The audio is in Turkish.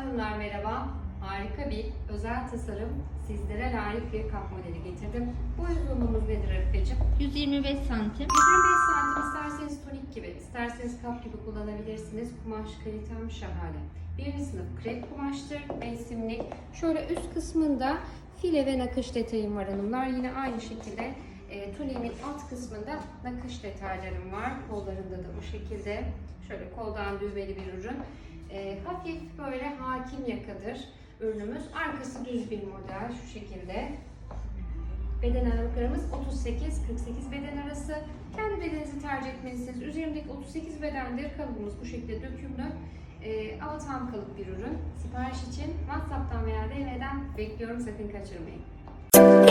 Hanımlar merhaba. Harika bir özel tasarım, sizlere layık bir kap modeli getirdim. Bu uzunluğumuz nedir Arifeciğim? 125 santim. 125 santim isterseniz tonik gibi, isterseniz kap gibi kullanabilirsiniz. Kumaş kalitem şahane. Birinci sınıf krep kumaştır, mevsimlik. Şöyle üst kısmında file ve nakış detayım var hanımlar. Yine aynı şekilde e, tuniğimin alt kısmında nakış detaylarım var. Kollarında da bu şekilde. Şöyle koldan düğmeli bir ürün. E, hafif böyle hakim yakadır ürünümüz. Arkası düz bir model şu şekilde. Beden aralıklarımız 38-48 beden arası. Kendi bedeninizi tercih etmelisiniz. Üzerimdeki 38 bedendir. Kalıbımız bu şekilde dökümlü. Ee, ama tam kalıp bir ürün. Sipariş için WhatsApp'tan veya DM'den bekliyorum. Sakın kaçırmayın.